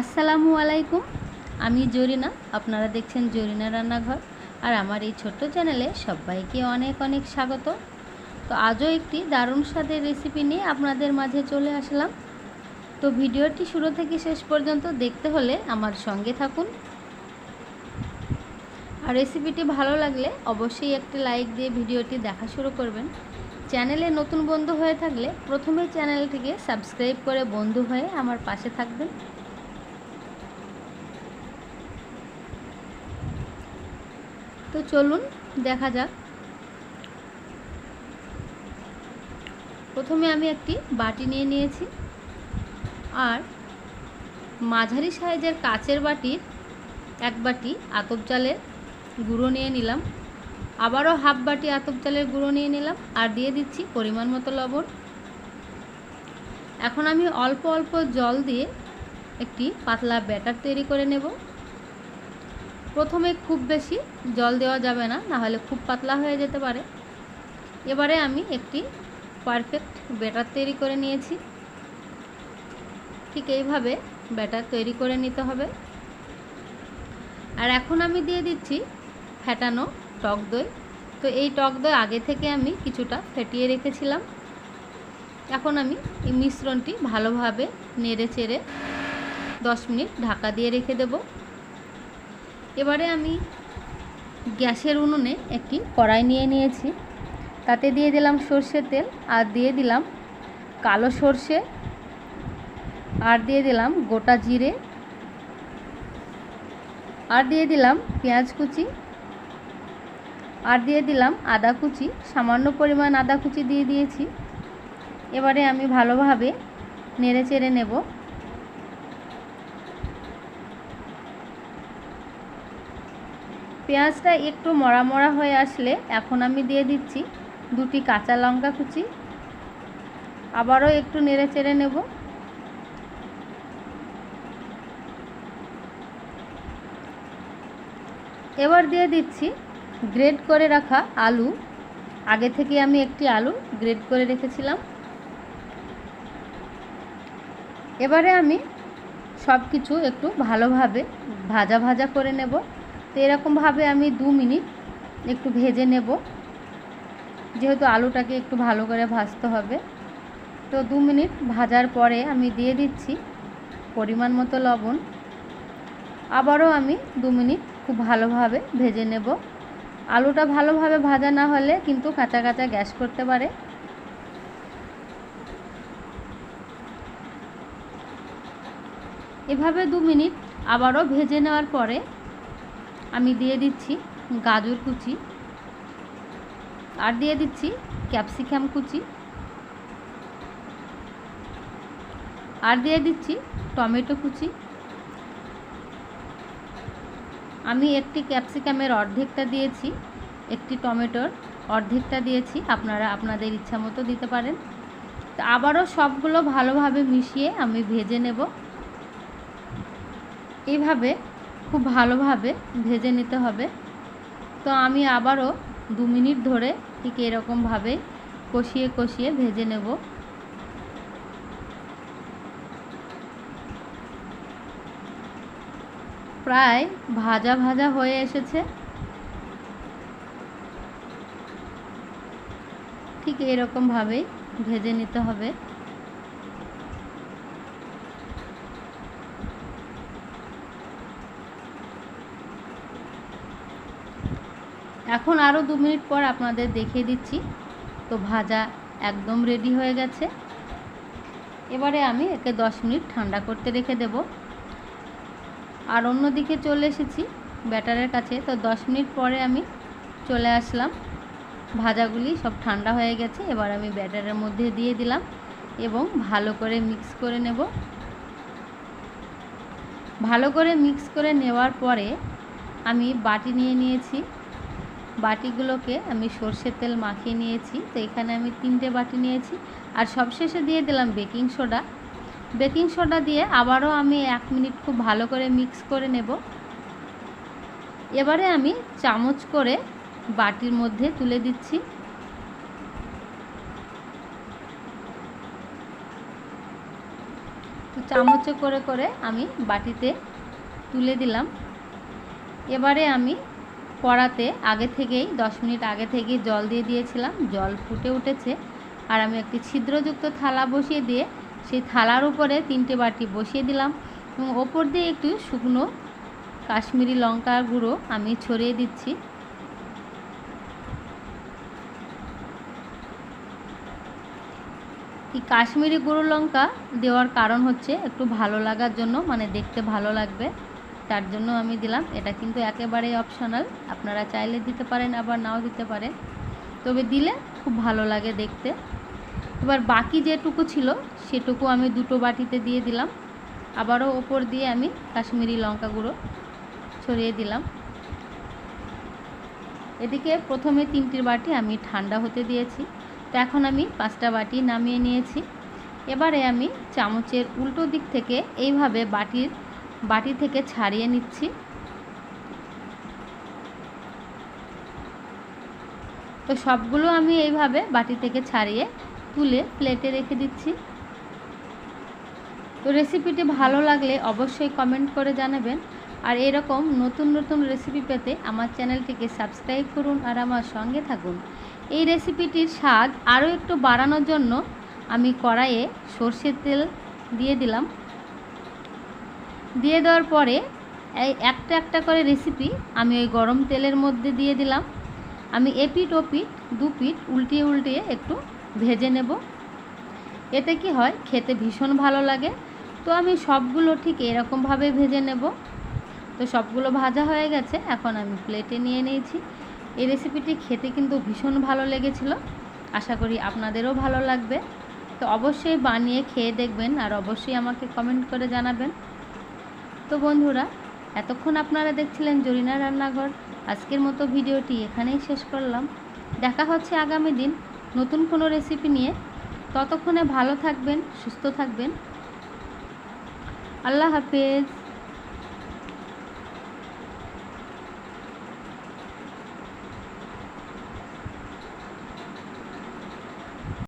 আসসালামু আলাইকুম। আমি জরিনা, আপনারা দেখছেন জরিনা রান্নাঘর। আর আমার এই ছোট্ট চ্যানেলে সবাইকে অনেক অনেক স্বাগত। তো আজও একটি দারুণ স্বাদের রেসিপি নিয়ে আপনাদের মাঝে চলে আসলাম। তো ভিডিওটি শুরু থেকে শেষ পর্যন্ত দেখতে হলে আমার সঙ্গে থাকুন। আর রেসিপিটি ভালো লাগলে অবশ্যই একটি লাইক দিয়ে ভিডিওটি দেখা শুরু করবেন। চ্যানেলে নতুন বন্ধু হয়ে থাকলে প্রথমে চ্যানেলটিকে সাবস্ক্রাইব করে বন্ধু হয়ে আমার পাশে থাকবেন। তো চলুন, দেখা যাক। প্রথমে আমি একটি বাটি নিয়ে নিয়েছি। আর মাঝারি সাইজের কাচের বাটির এক বাটি আতপ চালের গুঁড়ো নিয়ে নিলাম। আবারও হাফ বাটি আতপ চালের গুঁড়ো নিয়ে নিলাম আর দিয়ে দিচ্ছি পরিমাণ মতো লবণ। এখন আমি অল্প অল্প জল দিয়ে একটি পাতলা ব্যাটার তৈরি করে নেব। প্রথমে খুব বেশি জল দেওয়া যাবে না, নাহলে খুব পাতলা হয়ে যেতে পারে। এবারে আমি একটি পারফেক্ট ব্যাটার তৈরি করে নিয়েছি। ঠিক এইভাবে ব্যাটার তৈরি করে নিতে হবে। আর এখন আমি দিয়ে দিচ্ছি ফেটানো টক দই। তো এই টক দই আগে থেকে আমি কিছুটা ফেটিয়ে রেখেছিলাম। এখন আমি এই মিশ্রণটি ভালোভাবে নেড়ে চেড়ে দশ মিনিট ঢাকা দিয়ে রেখে দেব। এবারে আমি গ্যাসের উনুনে একটি কড়াই নিয়ে নিয়েছি। তাতে দিয়ে দিলাম সর্ষের তেল আর দিয়ে দিলাম কালো সর্ষে আর দিয়ে দিলাম গোটা জিরে আর দিয়ে দিলাম পেঁয়াজ কুচি আর দিয়ে দিলাম আদা কুচি। সামান্য পরিমাণ আদা কুচি দিয়ে দিয়েছি। এবারে আমি ভালোভাবে নেড়ে চেড়ে নেব। পেঁয়াজটা একটু মরা মরা হয়ে আসলে এখন আমি দিয়ে দিচ্ছি দুটি কাঁচা লঙ্কা কুচি। আবারও একটু নেড়ে চেড়ে নেব। এবার দিয়ে দিচ্ছি গ্রেড করে রাখা আলু। আগে থেকে আমি একটি আলু গ্রেড করে রেখেছিলাম। এবারে আমি সব কিছু একটু ভালোভাবে ভাজা ভাজা করে নেব। তো এরকমভাবে আমি দু মিনিট একটু ভেজে নেব। যেহেতু আলুটাকে একটু ভালো করে ভাজতে হবে। তো দু মিনিট ভাজার পরে আমি দিয়ে দিচ্ছি পরিমাণ মতো লবণ। আবারও আমি দু মিনিট খুব ভালোভাবে ভেজে নেব। আলুটা ভালোভাবে ভাজা না হলে কিন্তু কাঁচা কাঁচা গ্যাস করতে পারে। এভাবে দু মিনিট আবারও ভেজে নেওয়ার পরে আমি দিয়ে দিচ্ছি গাজর কুচি, আর দিয়ে দিচ্ছি ক্যাপসিকাম কুচি, আর দিয়ে দিচ্ছি টমেটো কুচি। আমি একটি ক্যাপসিকামের অর্ধেকটা দিয়েছি, একটি টমেটোর অর্ধেকটা দিয়েছি, আপনারা আপনাদের ইচ্ছা মতো দিতে পারেন। তো আবারও সবগুলো ভালোভাবে মিশিয়ে আমি ভেজে নেব। এইভাবে খুব ভালোভাবে ভেজে নিতে হবে। তো আমি আবারও দু মিনিট ধরে ঠিক এরকমভাবে কষিয়ে কষিয়ে ভেজে নেব। প্রায় ভাজা ভাজা হয়ে এসেছে। ঠিক এরকমভাবেই ভেজে নিতে হবে। এখন আরও দু মিনিট পর আপনাদের দেখিয়ে দিচ্ছি। তো ভাজা একদম রেডি হয়ে গেছে। এবারে আমি একে দশ মিনিট ঠান্ডা করতে রেখে দেব। আর অন্য দিকে চলে এসেছি ব্যাটারের কাছে। তো দশ মিনিট পরে আমি চলে আসলাম। ভাজাগুলি সব ঠান্ডা হয়ে গেছে। এবার আমি ব্যাটারের মধ্যে দিয়ে দিলাম এবং ভালো করে মিক্স করে নেব। ভালো করে মিক্স করে নেওয়ার পরে আমি বাটি নিয়ে নিয়েছি। বাটিগুলোকে আমি সর্ষের তেল মাখিয়ে নিয়েছি। তো এখানে আমি তিনটে বাটি নিয়েছি। আর সবশেষে দিয়ে দিলাম বেকিং সোডা। বেকিং সোডা দিয়ে আবারও আমি এক মিনিট খুব ভালো করে মিক্স করে নেব। এবারে আমি চামচ করে বাটির মধ্যে তুলে দিচ্ছি। চামচে করে করে আমি বাটিতে তুলে দিলাম। এবারে আমি কড়াতে আগে থেকেই, দশ মিনিট আগে থেকেই জল দিয়ে দিয়েছিলাম। জল ফুটে উঠেছে আর আমি একটি ছিদ্রযুক্ত থালা বসিয়ে দিয়ে সেই থালার উপরে তিনটে বাটি বসিয়ে দিলাম এবং ওপর দিয়ে একটু শুকনো কাশ্মীরি লঙ্কার গুঁড়ো আমি ছড়িয়ে দিচ্ছি। এই কাশ্মীরি গুঁড়ো লঙ্কা দেওয়ার কারণ হচ্ছে একটু ভালো লাগার জন্য মানে দেখতে ভালো লাগবে। তার জন্য আমি দিলাম। এটা কিন্তু একেবারেই অপশনাল আপনারা চাইলে দিতে পারেন, আবার নাও দিতে পারেন তবে দিলে খুব ভালো লাগে দেখতে। এবার বাকি যেটুকু ছিল, সেটুকু আমি দুটো বাটিতে দিয়ে দিলাম। আবারও ওপর দিয়ে আমি কাশ্মীরি লঙ্কা গুঁড়ো ছড়িয়ে দিলাম। এদিকে প্রথমে তিনটির বাটি আমি ঠান্ডা হতে দিয়েছি। তো এখন আমি পাঁচটা বাটি নামিয়ে নিয়েছি। এবারে আমি চামচের উল্টো দিক থেকে এইভাবে বাটির বাটি থেকে ছাড়িয়ে নিচ্ছি। তো সবগুলো আমি এইভাবে বাটি থেকে ছাড়িয়ে তুলে প্লেটে রেখে দিচ্ছি। তো রেসিপিটি ভালো লাগলে অবশ্যই কমেন্ট করে জানাবেন। আর এরকম নতুন নতুন রেসিপি পেতে আমার চ্যানেলটিকে সাবস্ক্রাইব করুন আর আমার সঙ্গে থাকুন। এই রেসিপিটির স্বাদ আরও একটু বাড়ানোর জন্য আমি কড়াইয়ে সর্ষের তেল দিয়ে দিলাম। দিয়ে দেওয়ার পরে এই একটা একটা করে রেসিপি আমি ওই গরম তেলের মধ্যে দিয়ে দিলাম। আমি এপিট ওপিট দু পিঠ উল্টিয়ে উল্টিয়ে একটু ভেজে নেব। এতে কি হয়, খেতে ভীষণ ভালো লাগে। তো আমি সবগুলো ঠিক এরকমভাবে ভেজে নেব। তো সবগুলো ভাজা হয়ে গেছে, এখন আমি প্লেটে নিয়ে নিয়েছি। এই রেসিপিটি খেতে কিন্তু ভীষণ ভালো লেগেছিল। আশা করি আপনাদেরও ভালো লাগবে। তো অবশ্যই বানিয়ে খেয়ে দেখবেন আর অবশ্যই আমাকে কমেন্ট করে জানাবেন। তো বন্ধুরা, এতক্ষণ আপনারা দেখছিলেন জরিনা রান্নাঘর। আজকের মতো ভিডিওটি এখানেই শেষ করলাম। দেখা হচ্ছে আগামী দিন নতুন কোনো রেসিপি নিয়ে। ততক্ষণে ভালো থাকবেন, সুস্থ থাকবেন। আল্লাহ হাফেজ।